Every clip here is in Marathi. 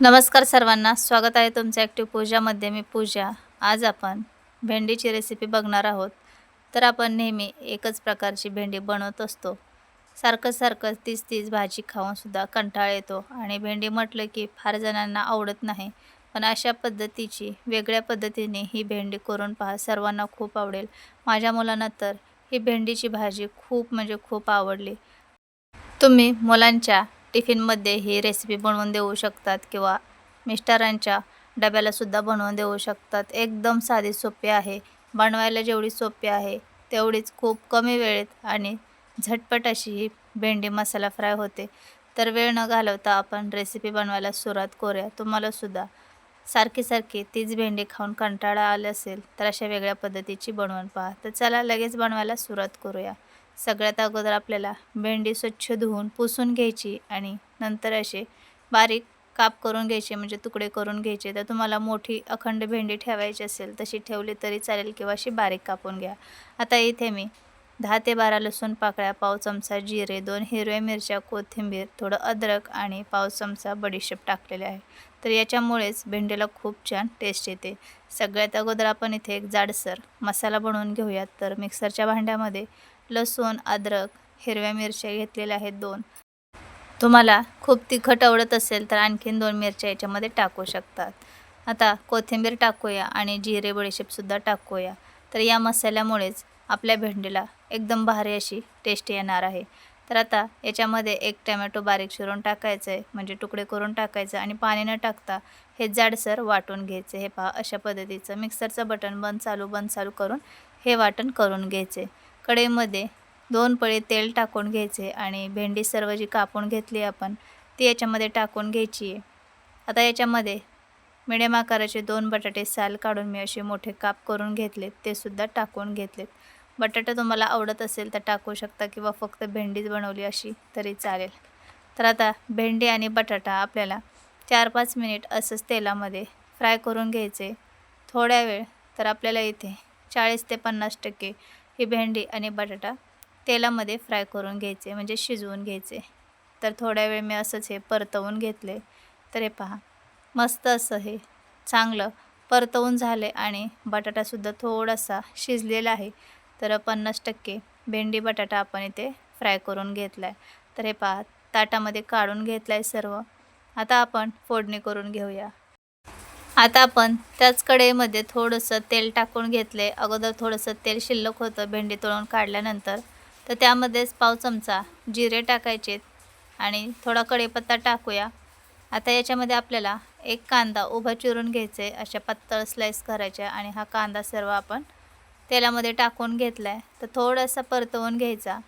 नमस्कार सर्वांना स्वागत आहे तुमचं ॲक्टिव्ह पूजामध्ये मी पूजा. आज आपण भेंडीची रेसिपी बघणार आहोत. तर आपण नेहमी एकच प्रकारची भेंडी बनवत असतो. सारखं सारखं तीच तीच भाजी खाऊनसुद्धा कंटाळ येतो आणि भेंडी म्हटलं की फार जणांना आवडत नाही. पण अशा पद्धतीची वेगळ्या पद्धतीने ही भेंडी करून पहा. सर्वांना खूप आवडेल. माझ्या मुलांना तर ही भेंडीची भाजी खूप म्हणजे खूप आवडली. तुम्ही मुलांच्या टिफिनमध्ये ही रेसिपी बनवून देऊ शकतात किंवा मिस्टरांच्या डब्यालासुद्धा बनवून देऊ शकतात. एकदम साधी सोपी आहे. बनवायला जेवढी सोपी आहे तेवढीच खूप कमी वेळेत आणि झटपट अशी ही भेंडी मसाला फ्राय होते. तर वेळ न घालवता आपण रेसिपी बनवायला सुरुवात करूया. तुम्हालासुद्धा सारखी सारखी तीच भेंडी खाऊन कंटाळा आले असेल तर अशा वेगळ्या पद्धतीची बनवून पहा. तर चला लगेच बनवायला सुरुवात करूया. सगळ्यात अगोदर आपल्याला भेंडी स्वच्छ धुवून पुसून घ्यायची आणि नंतर असे बारीक काप करून घ्यायचे म्हणजे तुकडे करून घ्यायचे. तर तुम्हाला मोठी अखंड भेंडी ठेवायची असेल तशी ठेवली तरी चालेल किंवा अशी बारीक कापून घ्या. आता इथे मी दहा ते बारा लसूण पाकळ्या पाव चमचा जिरे दोन हिरव्या मिरच्या कोथिंबीर थोडं अद्रक आणि पाव चमचा बडीशेप टाकलेले आहे. तर याच्यामुळेच भेंडीला खूप छान टेस्ट येते. सगळ्यात अगोदर आपण इथे एक जाडसर मसाला बनवून घेऊयात. तर मिक्सरच्या भांड्यामध्ये लसूण अद्रक हिरव्या मिरच्या घेतलेल्या आहेत दोन. तुम्हाला खूप तिखट आवडत असेल तर आणखीन दोन मिरच्या याच्यामध्ये टाकू शकतात. आता कोथिंबीर टाकूया आणि जिरे बडीशेपसुद्धा टाकूया. तर या मसाल्यामुळेच आपल्या भेंडीला एकदम भारी अशी टेस्ट येणार आहे. तर आता याच्यामध्ये एक टमॅटो बारीक शिरून टाकायचं आहे म्हणजे तुकडे करून टाकायचं आणि पाणी न टाकता हे जाडसर वाटून घ्यायचे. हे पहा अशा पद्धतीचं मिक्सरचं बटन बंद चालू बंद चालू करून हे वाटण करून घ्यायचे. कढईमध्ये दोन पळी तेल टाकून घ्यायचे आणि भेंडी सर्व जी कापून घेतली आपण ती याच्यामध्ये टाकून घ्यायची आहे. आता याच्यामध्ये मिडियम आकाराचे दोन बटाटे साल काढून मी असे मोठे काप करून घेतलेत ते सुद्धा टाकून घेतलेत. बटाटा तुम्हाला आवडत असेल तर टाकू शकता किंवा फक्त भेंडीच बनवली अशी तरी चालेल. तर आता भेंडी आणि बटाटा आपल्याला चार पाच मिनिट असंच तेलामध्ये फ्राय करून घ्यायचे. थोड्या वेळ तर आपल्याला इथे चाळीस ते पन्नास टक्के ही भेंडी आणि बटाटा तेलामध्ये फ्राय करून घ्यायचे म्हणजे शिजवून घ्यायचे. तर थोड्या वेळ मी असंच हे परतवून घेतले. तर हे पहा मस्त असं हे चांगलं परतवून झाले आणि बटाटासुद्धा थोडासा शिजलेला आहे. तर पन्नास टक्के भेंडी बटाटा आपण इथे फ्राय करून घेतला आहे तर हे पहा ताटामध्ये काढून घेतलं आहे सर्व. आता आपण फोडणी करून घेऊया. आता आपण त्याच कढईमध्ये थोडंसं तेल टाकून घेतले. अगोदर थोडंसं तेल शिल्लक होतं भेंडी तळून काढल्यानंतर. तर त्यामध्येच पाव चमचा जिरे टाकायचे आणि थोडा कढीपत्ता टाकूया. आता याच्यामध्ये आपल्याला एक कांदा उभा चिरून घ्यायचे अशा पातळ स्लाईस करायच्या आणि हा कांदा सर्व आपण तेलामध्ये टाकून घेतला आहे तर थोडासा परतवून घ्यायचा.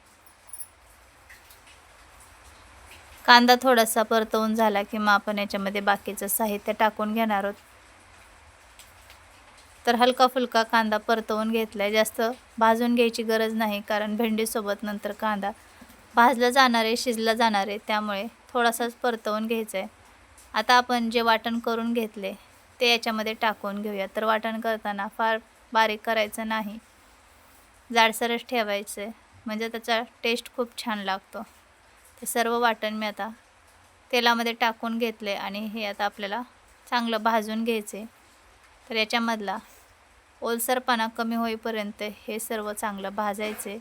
कांदा थोडासा परतवून झाला की मग आपण याच्यामध्ये बाकीचं साहित्य टाकून घेणार आहोत. तर हलका फुलका कांदा परतवून घेतला आहे जास्त भाजून घ्यायची गरज नाही कारण भेंडीसोबत नंतर कांदा भाजला जाणार आहे शिजला जाणार आहे त्यामुळे थोडासाच परतवून घ्यायचं आहे आता आपण जे वाटण करून घेतले ते याच्यामध्ये टाकून घेऊया. तर वाटण करताना फार बारीक करायचं नाही. जाडसरच ठेवायचं आहे म्हणजे त्याचा टेस्ट खूप छान लागतो. ते सर्व वाटण मी आता तेलामध्ये टाकून घेतले आणि हे आता आपल्याला चांगलं भाजून घ्यायचे तर याच्यामधला ओलसरपणा कमी होईपर्यंत हे सर्व चांगलं भाजायचे.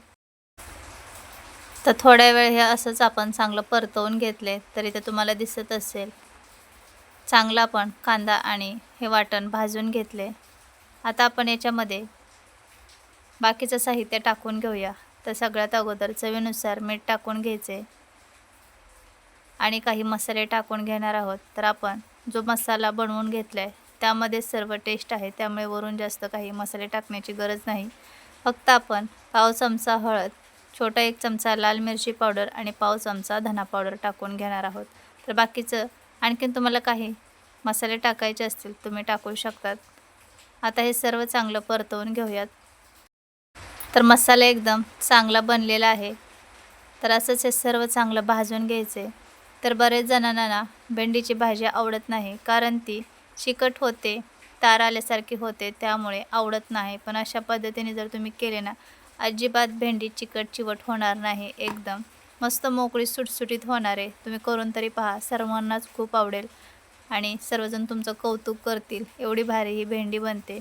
तर थोड्या वेळ हे असंच आपण चांगलं परतवून घेतले तर ते तुम्हाला दिसत असेल. चांगला आपण कांदा आणि हे वाटण भाजून घेतले. आता आपण याच्यामध्ये बाकीचं साहित्य टाकून घेऊया. तर सगळ्यात अगोदर चवीनुसार मीठ टाकून घ्यायचे. आणि काही मसाले टाकून घेणार आहोत. तर आपण जो मसाला बनवून घेतला आहे त्यामध्ये सर्व टेस्ट आहे. त्यामुळे वरून जास्त काही मसाले टाकण्याची गरज नाही. फक्त आपण पाव चमचा हळद छोटा एक चमचा लाल मिरची पावडर आणि पाव चमचा धना पावडर टाकून घेणार आहोत. तर बाकीचं आणखीन तुम्हाला काही मसाले टाकायचे असतील तुम्ही टाकू शकतात. आता हे सर्व चांगलं परतवून घेऊयात. तर मसाला एकदम चांगला बनलेला आहे. तर असंच हे सर्व चांगलं भाजून घ्यायचे. तर बरेच जणांना ना भेंडीची भाजी आवडत नाही. कारण ती चिकट होते तार आल्यासारखी होते त्यामुळे आवडत नाही. पण अशा पद्धतीने जर तुम्ही केले ना अजिबात भेंडी चिकट चिवट होणार नाही एकदम. मस्त मोकळी सुटसुटीत होणार आहे. तुम्ही करून तरी पहा सर्वांनाच खूप आवडेल आणि सर्वजण तुमचं कौतुक करतील. एवढी भारी ही भेंडी बनते.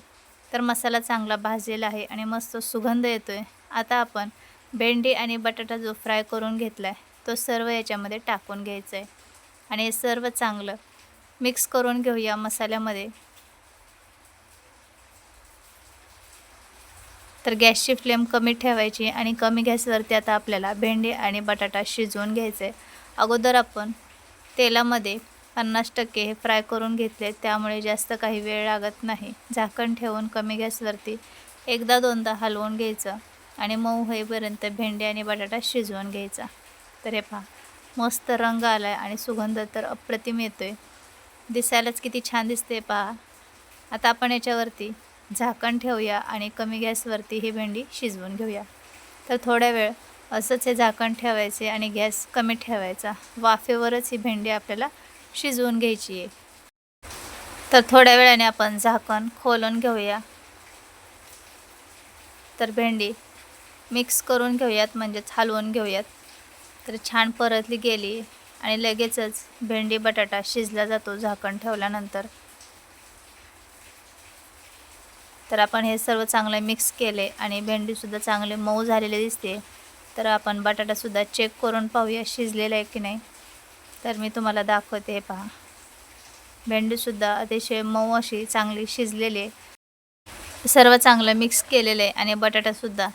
तर मसाला चांगला भाजलेला आहे आणि मस्त सुगंध येतो आहे आता आपण भेंडी आणि बटाटा जो फ्राय करून घेतला आहे तो सर्व याच्यामध्ये टाकून घ्यायचा आहे आणि हे सर्व चांगलं मिक्स करून घेऊया मसाल्यामध्ये. तर गॅसची फ्लेम कमी ठेवायची आणि कमी गॅसवरती आता आपल्याला भेंडी आणि बटाटा शिजवून घ्यायचं. आहे अगोदर आपण तेलामध्ये पन्नास टक्के हे फ्राय करून घेतले त्यामुळे जास्त काही वेळ लागत नाही. झाकण ठेवून कमी गॅसवरती एकदा दोनदा हलवून घ्यायचं आणि मऊ होईपर्यंत भेंडी आणि बटाटा शिजवून घ्यायचा. तर हे पहा मस्त रंग आला आहे आणि सुगंध तर अप्रतिम येतो आहे दिसायलाच किती छान दिसते पहा आता आपण याच्यावरती झाकण ठेवूया आणि कमी गॅसवरती ही भेंडी शिजवून घेऊया. तर थोड्या वेळ असंच हे झाकण ठेवायचे आणि गॅस कमी ठेवायचा. वाफेवरच ही भेंडी आपल्याला शिजवून घ्यायची आहे. तर थोड्या वेळाने आपण झाकण खोलून घेऊया. तर भेंडी मिक्स करून घेऊयात म्हणजेच हलवून घेऊयात. तर छान परतली गेली. आणि लगेचच भेंडी बटाटा शिजला जातो झाकण ठेवल्यानंतर. तर आपण हे सर्व चांगले मिक्स केले आणि भेंडीसुद्धा चांगले मऊ झालेले दिसते. तर आपण बटाटासुद्धा चेक करून पाहूया शिजलेला आहे की नाही. तर मी तुम्हाला दाखवते हे पहा. भेंडीसुद्धा अतिशय मऊ अशी चांगली शिजलेली आहे. सर्व चांगलं मिक्स केलेलं आहे आणि बटाटासुद्धा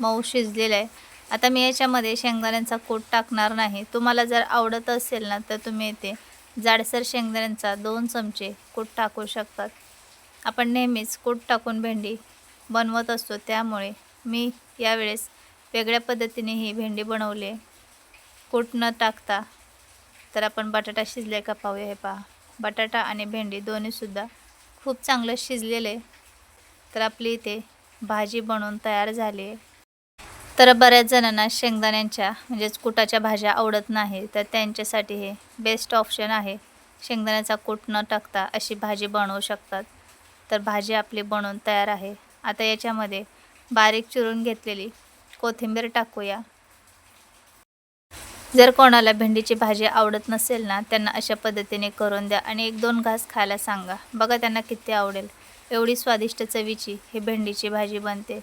मऊ शिजलेला आहे. आता मी याच्यामध्ये शेंगदाण्यांचा कोट टाकणार नाही. तुम्हाला जर आवडत असेल ना तर तुम्ही येथे जाडसर शेंगदाण्यांचा दोन चमचे कूट टाकू शकतात. आपण नेहमीच कूट टाकून भेंडी बनवत असतो त्यामुळे मी यावेळेस वेगळ्या पद्धतीने ही भेंडी बनवली कूट न टाकता तर आपण बटाटा शिजले का पाहूया. हे पहा बटाटा आणि भेंडी दोन्हीसुद्धा खूप चांगलं शिजलेलं. आहे तर आपली इथे भाजी बनवून तयार झाली आहे. तर बऱ्याच जणांना शेंगदाण्यांच्या म्हणजेच कुटाच्या भाज्या आवडत नाही तर त्यांच्यासाठी हे बेस्ट ऑप्शन आहे. शेंगदाण्याचा कूट न टाकता अशी भाजी बनवू शकतात. तर भाजी आपली बनवून तयार आहे. आता याच्यामध्ये बारीक चिरून घेतलेली कोथिंबीर टाकूया. जर कोणाला भेंडीची भाजी आवडत नसेल ना त्यांना अशा पद्धतीने करून द्या आणि एक दोन घास खायला सांगा. बघा त्यांना किती आवडेल. एवढी स्वादिष्ट चवीची ही भेंडीची भाजी बनते.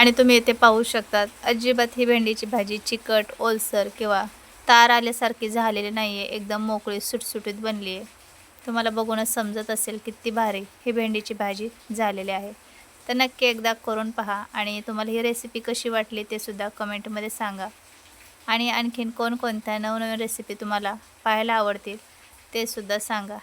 आणि तुम्ही इथे पाहू शकतात अजिबात ही भेंडीची भाजी चिकट ओलसर किंवा तार आल्यासारखी झालेली नाही आहे एकदम मोकळी सुटसुटीत बनली आहे तुम्हाला बघूनच समजत असेल किती भारी ही भेंडीची भाजी झालेली आहे. तर नक्की एकदा करून पहा आणि तुम्हाला ही रेसिपी कशी वाटली ते सुद्धा कमेंटमध्ये सांगा. आणि आणखीन कोणकोणत्या नवनवीन रेसिपी तुम्हाला पाहायला आवडतील ते सुद्धा सांगा.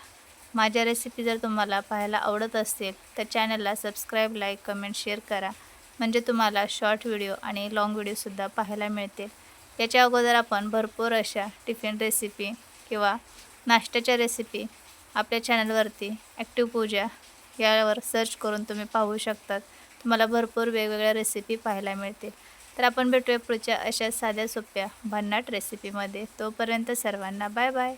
माझ्या रेसिपी जर तुम्हाला पाहायला आवडत असतील तर चॅनलला सबस्क्राईब लाईक कमेंट शेअर करा. म्हणजे तुम्हाला शॉर्ट व्हिडिओ आणि लाँग व्हिडिओसुद्धा पाहायला मिळतील. याच्या अगोदर आपण भरपूर अशा टिफिन रेसिपी किंवा नाश्त्याच्या रेसिपी आपल्या चॅनलवरती ॲक्टिव्ह पूजा यावर सर्च करून तुम्ही पाहू शकतात. तुम्हाला भरपूर वेगवेगळ्या रेसिपी पाहायला मिळतील. तर आपण भेटूया पुढच्या अशा साध्या सोप्या भन्नाट रेसिपीमध्ये तोपर्यंत सर्वांना बाय बाय